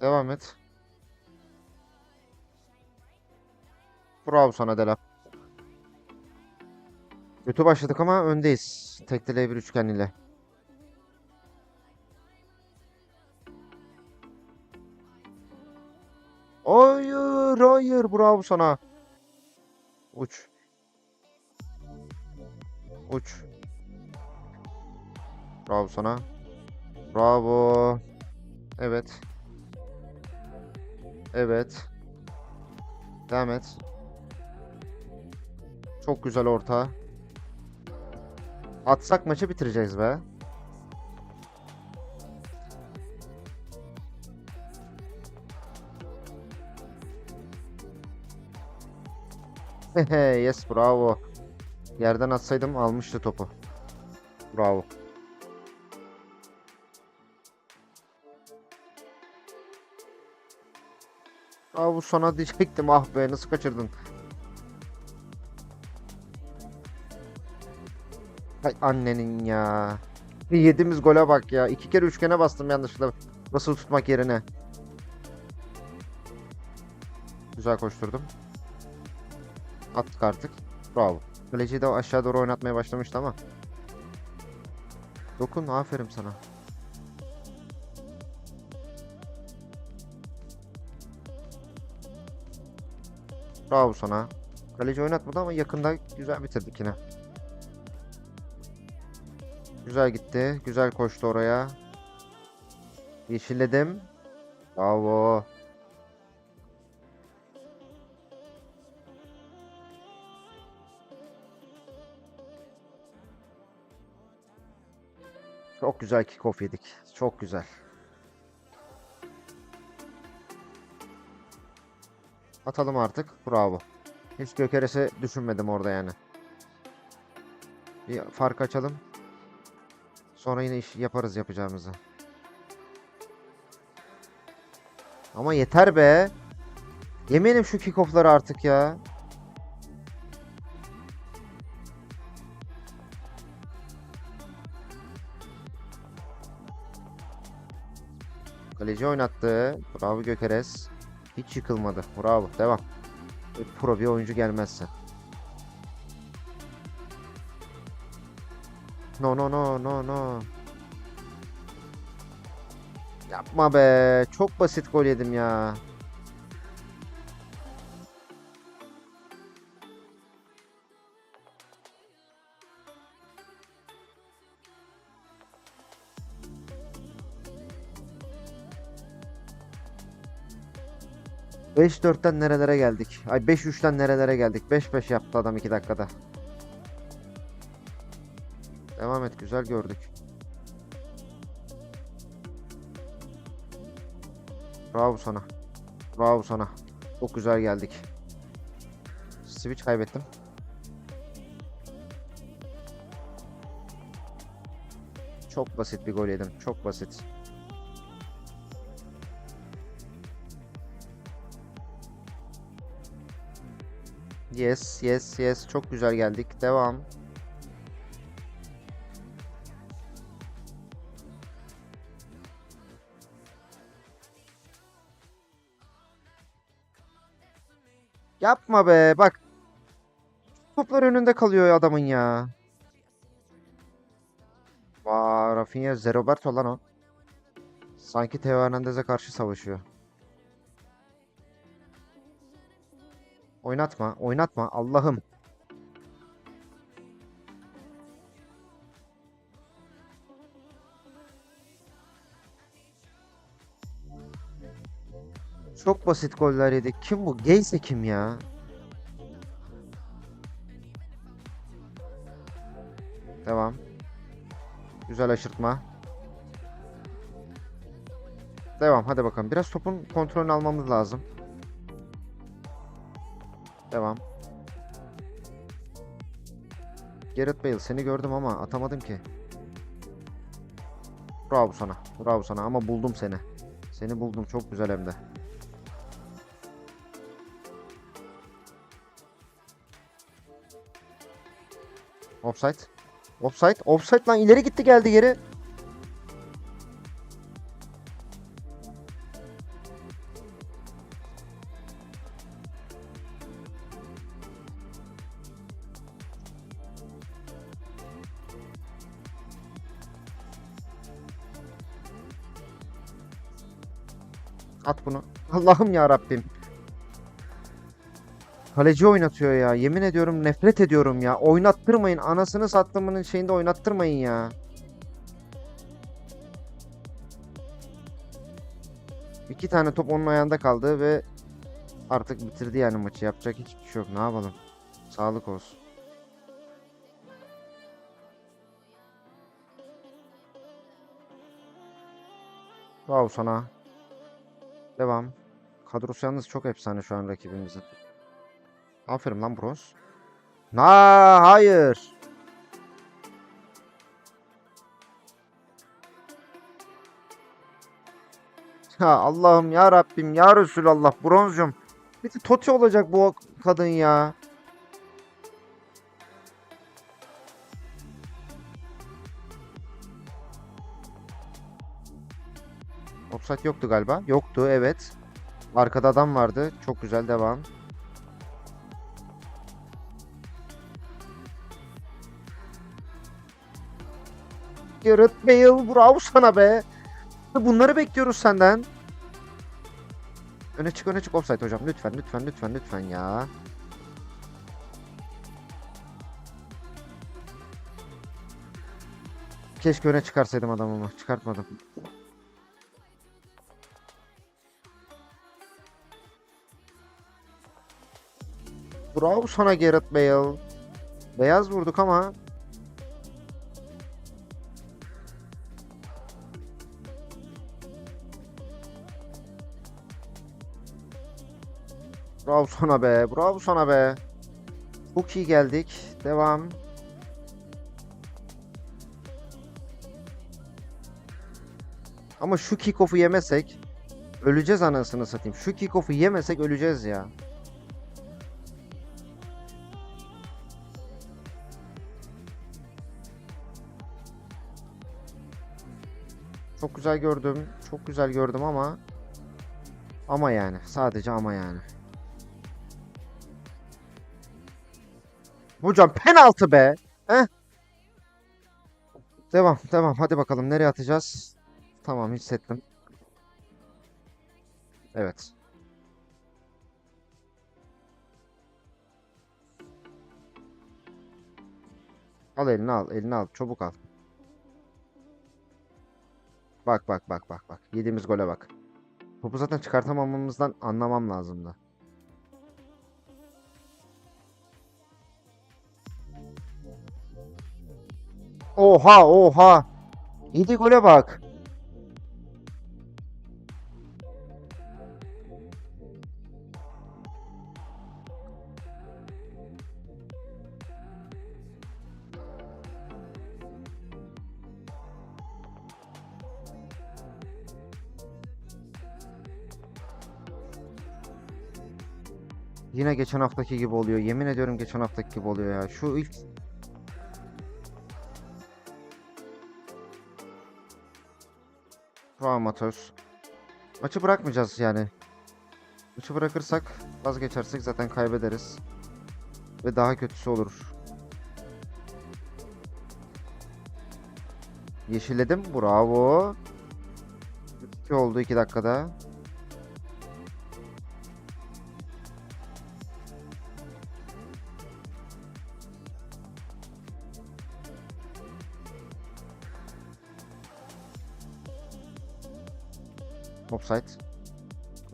Devam et. Bravo sana Delap. Kötü başladık ama öndeyiz. Tekli bir üçgen ile. Hayır, hayır. Bravo sana. Uç. Uç. Bravo sana. Bravo. Evet. Evet. Devam et. Çok güzel orta. Atsak maçı bitireceğiz be. Yes bravo. Yerden atsaydım almıştı topu. Bravo. Bravo sana diyecektim ah be nasıl kaçırdın? Hay annenin ya. Bir Yediğimiz gole bak ya. İki kere üçgene bastım yanlışlıkla. Nasıl tutmak yerine. Güzel koşturdum. Attık artık. Bravo. Kaleciyi de aşağı doğru oynatmaya başlamıştı ama. Dokun aferin sana. Bravo sana. Kaleci oynatmadı ama yakında güzel bitirdik yine. Güzel gitti. Güzel koştu oraya. Yeşilledim. Bravo. Çok güzel kickoff yedik. Çok güzel. Atalım artık. Bravo. Hiç Gökeres'i düşünmedim orada yani. Bir fark açalım. Sonra yine iş yaparız yapacağımızı. Ama yeter be. Yemeyelim şu kickoff'ları artık ya. Kaleci oynattı. Bravo Gökeres. Hiç yıkılmadı. Bravo. Devam. Bir Pro bir oyuncu gelmezse. No no no no no. Yapma be. Çok basit gol yedim ya. Beş dörtten nerelere geldik? Ay 5-3'ten nerelere geldik? 5-5 yaptı adam 2 dakikada. Devam et güzel gördük. Bravo sana. Bravo sana. Çok güzel geldik. Switch kaybettim. Çok basit bir gol yedim. Çok basit. Yes, yes, yes. Çok güzel geldik. Devam. Yapma be. Bak. Toplar önünde kalıyor adamın ya. Vaa Rafinha Zeroberto lan o. Sanki Teo Hernandez'e karşı savaşıyor. Oynatma, oynatma Allah'ım. Çok basit goller yedik. Kim bu? Geyse kim ya? Devam. Güzel aşırtma. Devam hadi bakalım. Biraz topun kontrolünü almamız lazım. Devam. Gareth Bale seni gördüm ama atamadım ki. Bravo sana. Bravo sana ama buldum seni. Seni buldum çok güzel hem de. Offside. Offside. Offside lan ileri gitti geldi geri. Allah'ım ya Rabbim. Kaleci oynatıyor ya. Yemin ediyorum nefret ediyorum ya. Oynattırmayın. Anasını sattığımın şeyinde oynattırmayın ya. İki tane top onun ayağında kaldı ve artık bitirdi yani maçı. Yapacak hiçbir şey yok. Ne yapalım? Sağlık olsun. Bravo sana. Devam. Kadrosu yalnız çok efsane şu an rakibimizin. Aferin lan Bros. Na hayır. Ha Allah'ım ya Rabbim ya Resulallah bronzcum. Bir de Toti olacak bu kadın ya. Offside yoktu galiba. Yoktu evet. Arkada adam vardı. Çok güzel devam. Gareth Bale bravo sana be. Bunları bekliyoruz senden. Öne çık öne çık offside hocam. Lütfen lütfen lütfen lütfen ya. Keşke öne çıkarsaydım adamımı. Çıkartmadım. Bravo sana Gareth Bale. Beyaz vurduk ama Bravo sana be. Bravo sana be. Çok iyi geldik. Devam. Ama şu kickoff'u yemesek öleceğiz anasını satayım. Şu kickoff'u yemesek öleceğiz ya. Güzel gördüm. Çok güzel gördüm ama ama yani sadece ama yani. Hocam penaltı be. Heh. Devam devam hadi bakalım nereye atacağız? Tamam hissettim. Evet. Al elini al elini al çabuk al. Bak bak bak bak bak. Yediğimiz gole bak. Topu zaten çıkartamamamızdan anlamam lazımdı. Oha oha. Yedi gole bak. Yine geçen haftaki gibi oluyor. Yemin ediyorum geçen haftaki gibi oluyor ya. Şu ilk Şu amatör. Maçı bırakmayacağız yani. Maçı bırakırsak vazgeçersek zaten kaybederiz. Ve daha kötüsü olur. Yeşilledim. Bravo. 2 oldu 2 dakikada. Offside.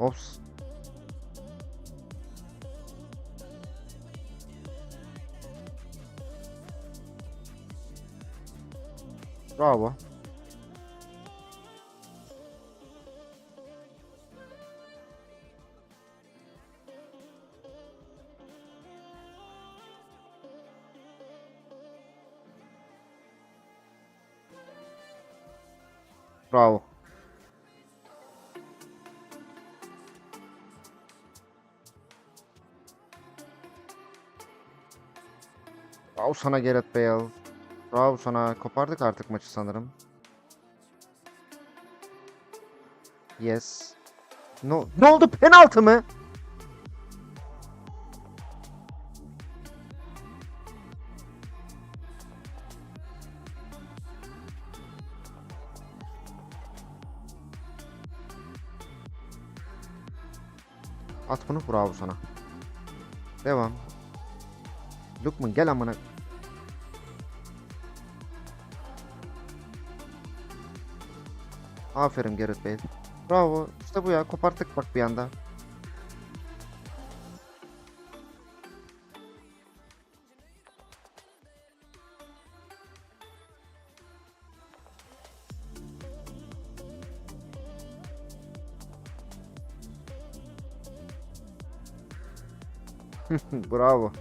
Ops. Bravo. Sana Gareth Bale. Bravo sana. Kopardık artık maçı sanırım. Yes. No. Ne oldu? Penaltı mı? At bunu bravo sana. Devam. Lukman gel amına. Aferin Gerrit Bey. Bravo. İşte bu ya. Koparttık bak bir anda. Bravo.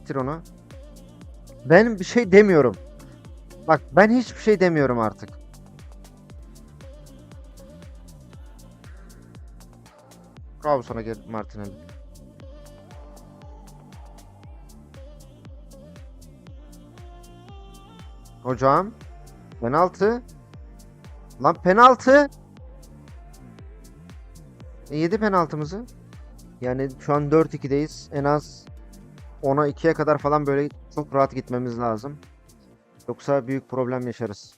Bitir onu. Ben bir şey demiyorum. Bak ben hiçbir şey demiyorum artık. Bravo sana Martinelli. Hocam. Penaltı. Lan penaltı. E, yedi penaltımızı. Yani şu an 4-2'deyiz. En az 10'a 2'ye kadar falan böyle çok rahat gitmemiz lazım. Yoksa büyük problem yaşarız.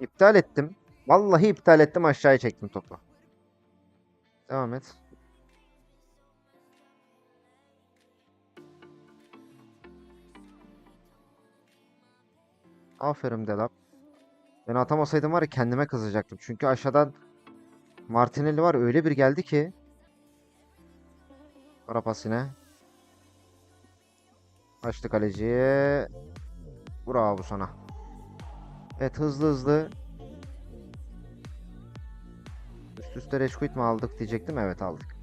İptal ettim. Vallahi iptal ettim aşağıya çektim topu. Devam et. Aferin Delap. Ben atamasaydım var ya kendime kızacaktım. Çünkü aşağıdan Martinelli var öyle bir geldi ki. Ara pas yine. Açtı kaleciye. Bravo sana. Evet hızlı hızlı. Üst üste Reşkuit mi aldık diyecektim. Evet aldık.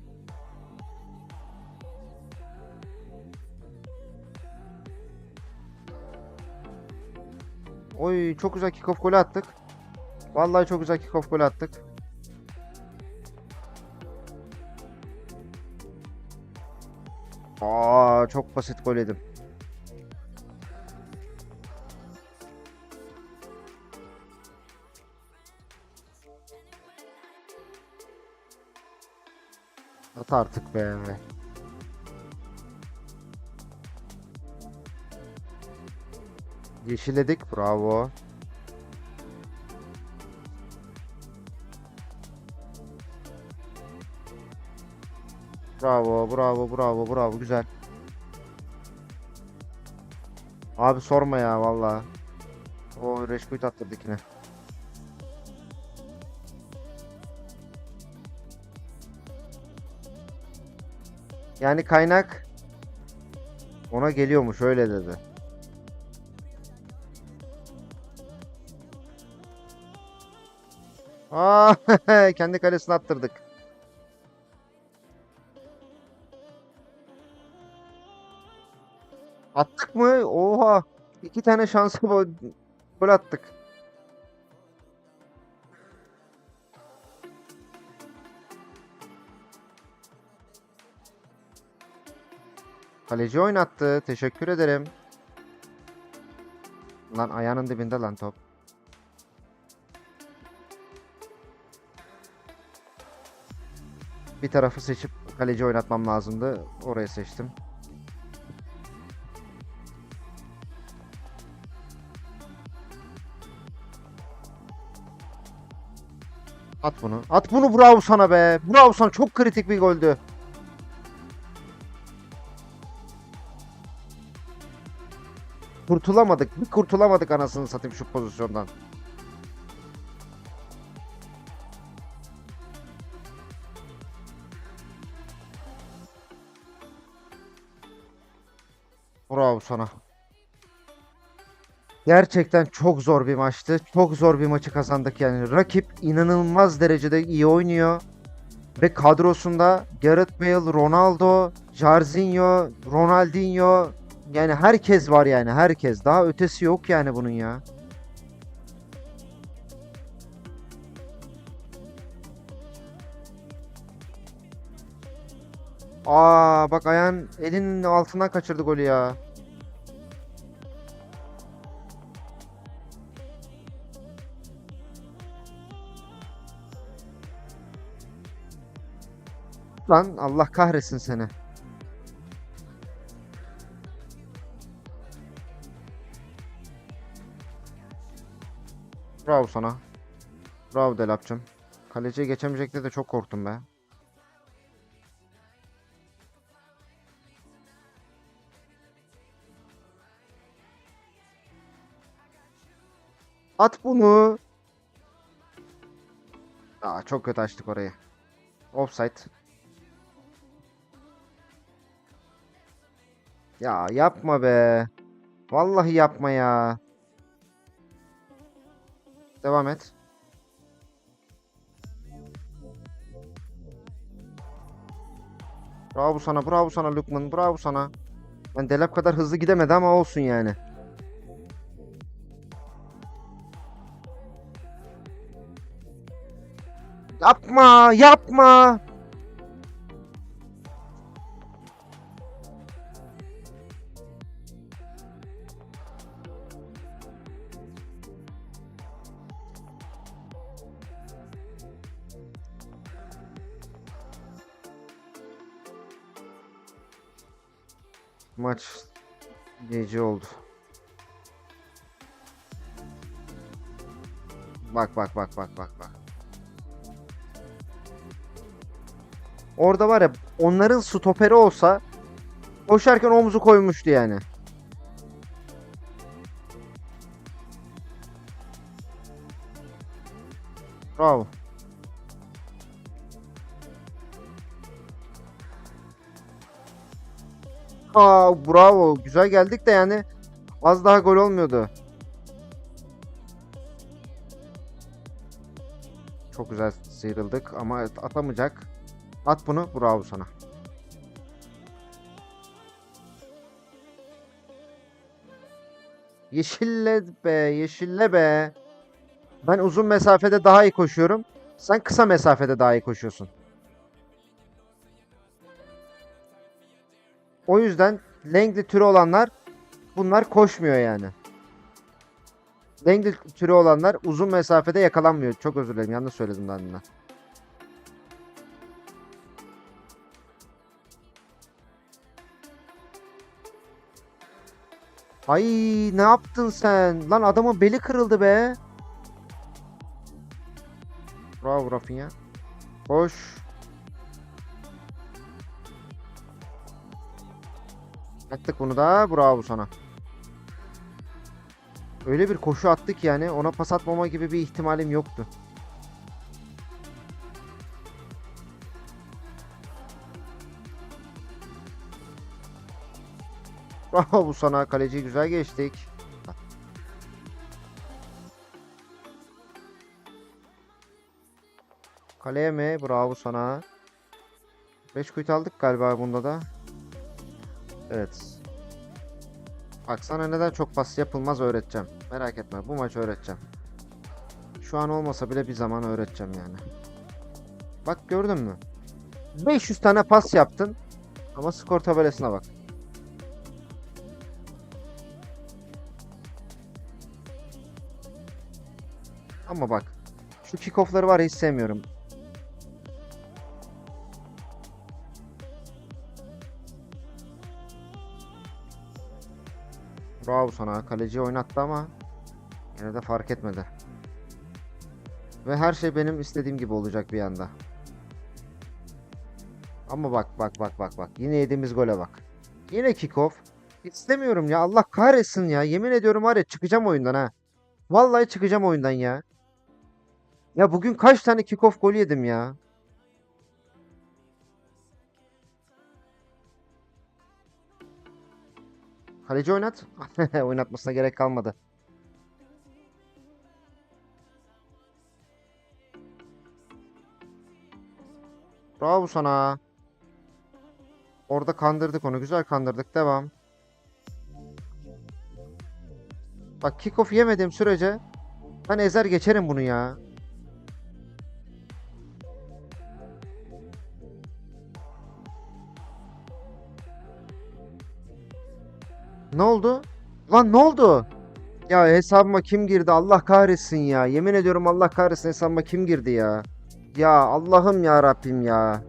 Oy çok güzel kickoff golü attık. Vallahi çok güzel kickoff golü attık. Aa çok basit gol yedim. At artık be. Yeşilledik. Bravo. Bravo, bravo, bravo, bravo. Güzel. Abi sorma ya valla. O Reşkuit attırdık yine. Yani kaynak ona geliyormuş öyle dedi. Aa, kendi kalesine attırdık. Attık mı? Oha. İki tane şansı gol attık. Kaleci oynattı. Teşekkür ederim. Lan ayağının dibinde lan top. Bir tarafı seçip kaleci oynatmam lazımdı. Orayı seçtim. At bunu. At bunu bravo be. Bravo çok kritik bir goldü. Kurtulamadık. Bir kurtulamadık anasını satayım şu pozisyondan. Bravo sana. Gerçekten çok zor bir maçtı. Çok zor bir maçı kazandık yani. Rakip inanılmaz derecede iyi oynuyor. Ve kadrosunda Gareth Bale, Ronaldo, Jarzinho, Ronaldinho yani herkes var yani herkes. Daha ötesi yok yani bunun ya. Aa bak ayağın elinin altından kaçırdı golü ya. Lan Allah kahretsin seni. Bravo sana. Bravo Delap'cım. Kaleciye geçemeyecekti de çok korktum be. At bunu. Aa, çok kötü açtık orayı. Offside. Ya yapma be. Vallahi yapma ya. Devam et. Bravo sana, bravo sana Lukman, bravo sana. Ben Delap kadar hızlı gidemedi ama olsun yani. Yapma, yapma. Maç gece oldu. Bak bak bak bak bak bak. Orada var ya onların stoperi olsa koşarken omuzu koymuştu yani. Bravo. Aa bravo. Güzel geldik de yani az daha gol olmuyordu. Çok güzel sıyrıldık ama atamayacak. At bunu. Bravo sana. Yeşille be, yeşille be. Ben uzun mesafede daha iyi koşuyorum. Sen kısa mesafede daha iyi koşuyorsun. O yüzden Langley türü olanlar bunlar koşmuyor yani. Langley türü olanlar uzun mesafede yakalanmıyor. Çok özür dilerim. Yanlış söyledim daha demin. Ay ne yaptın sen? Lan adamın beli kırıldı be. Bravo Rafinha. Koş. Attık bunu da. Bravo sana. Öyle bir koşu attık yani. Ona pas atmama gibi bir ihtimalim yoktu. Bravo sana. Kaleci güzel geçtik. Kaleye mi? Bravo sana. 5 kuyut aldık galiba bunda da. Evet. Bak sana neden çok pas yapılmaz öğreteceğim. Merak etme bu maç öğreteceğim. Şu an olmasa bile bir zaman öğreteceğim yani. Bak gördün mü? 500 tane pas yaptın. Ama skor tabelasına bak. Ama bak. Şu kickoff'ları var hiç sevmiyorum. Bravo sana. Kaleci oynattı ama yine de fark etmedi. Ve her şey benim istediğim gibi olacak bir anda. Ama bak bak bak bak bak. Yine yediğimiz gole bak. Yine kickoff. İstemiyorum ya. Allah kahretsin ya. Yemin ediyorum var ya çıkacağım oyundan ha. Vallahi çıkacağım oyundan ya. Ya bugün kaç tane kickoff gol yedim ya. Kaleci oynat. Oynatmasına gerek kalmadı. Bravo sana. Orada kandırdık onu. Güzel kandırdık. Devam. Bak kickoff yemediğim sürece ben ezer geçerim bunu ya. Ne oldu? Lan ne oldu? Ya hesabıma kim girdi? Allah kahretsin ya. Yemin ediyorum Allah kahretsin hesabıma kim girdi ya? Ya Allah'ım ya Rabbim ya.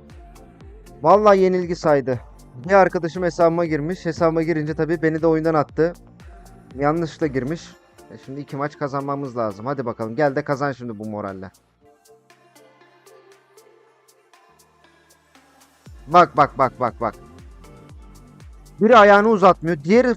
Vallahi yenilgi saydı. Bir arkadaşım hesabıma girmiş. Hesabıma girince tabii beni de oyundan attı. Yanlışla girmiş. E şimdi iki maç kazanmamız lazım. Hadi bakalım gel de kazan şimdi bu moralle. Bak bak bak bak bak. Biri ayağını uzatmıyor. Diğeri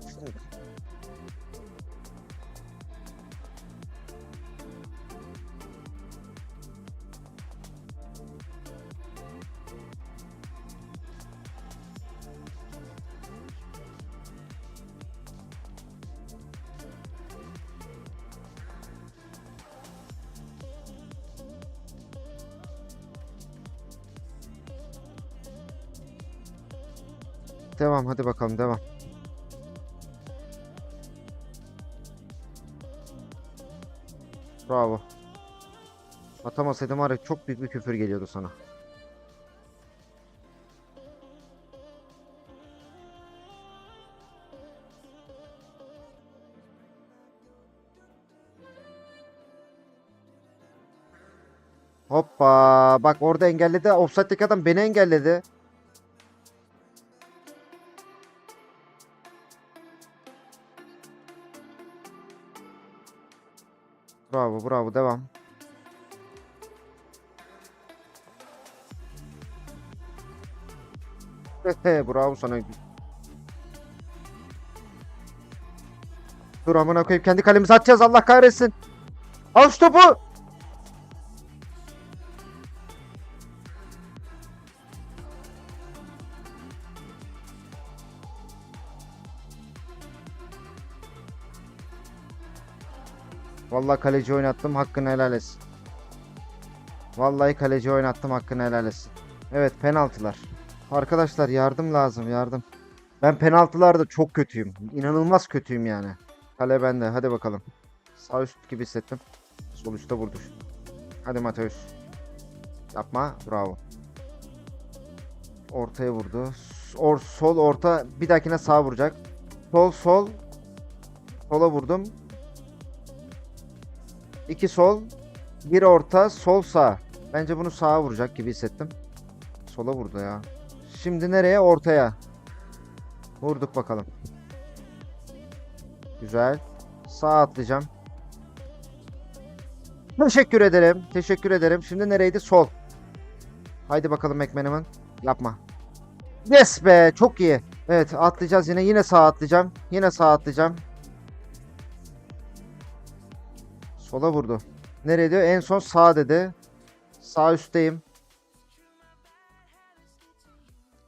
Devam hadi bakalım devam. Bravo. Atamasaydım var çok büyük bir küfür geliyordu sana. Hoppa. Bak orada engelledi. Offside'deki adam beni engelledi. Bravo bravo devam. bravo sana. Dur amına koyayım kendi kalemizi atacağız Allah kahretsin. Al şu topu. Vallahi kaleci oynattım hakkını helal etsin. Vallahi kaleci oynattım hakkını helal etsin. Evet penaltılar. Arkadaşlar yardım lazım yardım. Ben penaltılarda çok kötüyüm. İnanılmaz kötüyüm yani. Kale bende hadi bakalım. Sağ üst gibi hissettim. Sol üstte vurdu. Hadi Mateus. Yapma bravo. Ortaya vurdu. Or, sol orta bir dahakine sağ vuracak. Sol sol. Sola vurdum. İki sol, bir orta, sol sağ. Bence bunu sağa vuracak gibi hissettim. Sola vurdu ya. Şimdi nereye? Ortaya. Vurduk bakalım. Güzel. Sağa atlayacağım. Teşekkür ederim. Teşekkür ederim. Şimdi nereydi? Sol. Haydi bakalım McManaman. Yapma. Yes be. Çok iyi. Evet atlayacağız yine. Yine sağa atlayacağım. Yine sağa atlayacağım. Sola vurdu. Nereye diyor? En son sağ dedi. Sağ üstteyim.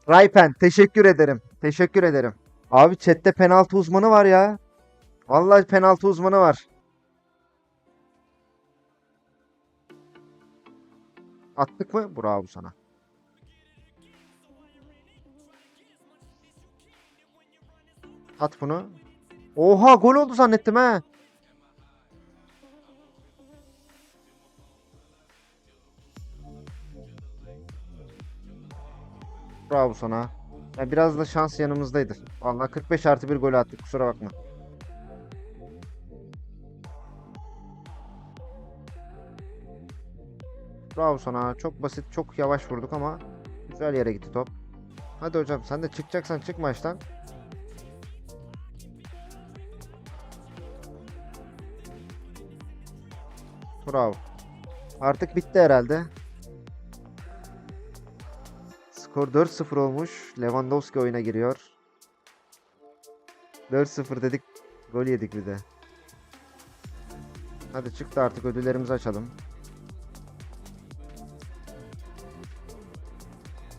Raypen teşekkür ederim. Teşekkür ederim. Abi chatte penaltı uzmanı var ya. Vallahi penaltı uzmanı var. Attık mı? Bravo sana. At bunu. Oha gol oldu zannettim ha. Bravo sana. Ya biraz da şans yanımızdaydı. Vallahi 45 artı bir gol attık kusura bakma. Bravo sana. Çok basit, çok yavaş vurduk ama güzel yere gitti top. Hadi hocam sen de çıkacaksan çık maçtan. Bravo. Artık bitti herhalde. Skor 4-0 olmuş. Lewandowski oyuna giriyor. 4-0 dedik. Gol yedik bir de. Hadi çıktı artık ödüllerimizi açalım.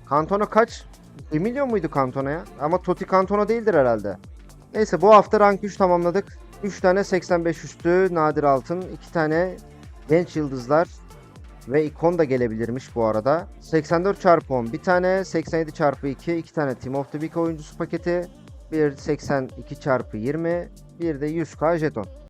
Kantona kaç? 1 milyon muydu Kantona'ya? Ama Totti Kantona değildir herhalde. Neyse bu hafta rank 3 tamamladık. 3 tane 85 üstü nadir altın. 2 tane genç yıldızlar. Ve ikon da gelebilirmiş bu arada. 84 çarpı 10 bir tane, 87 çarpı 2 iki tane Team of the Week oyuncusu paketi, bir 82 çarpı 20 bir de 100k jeton.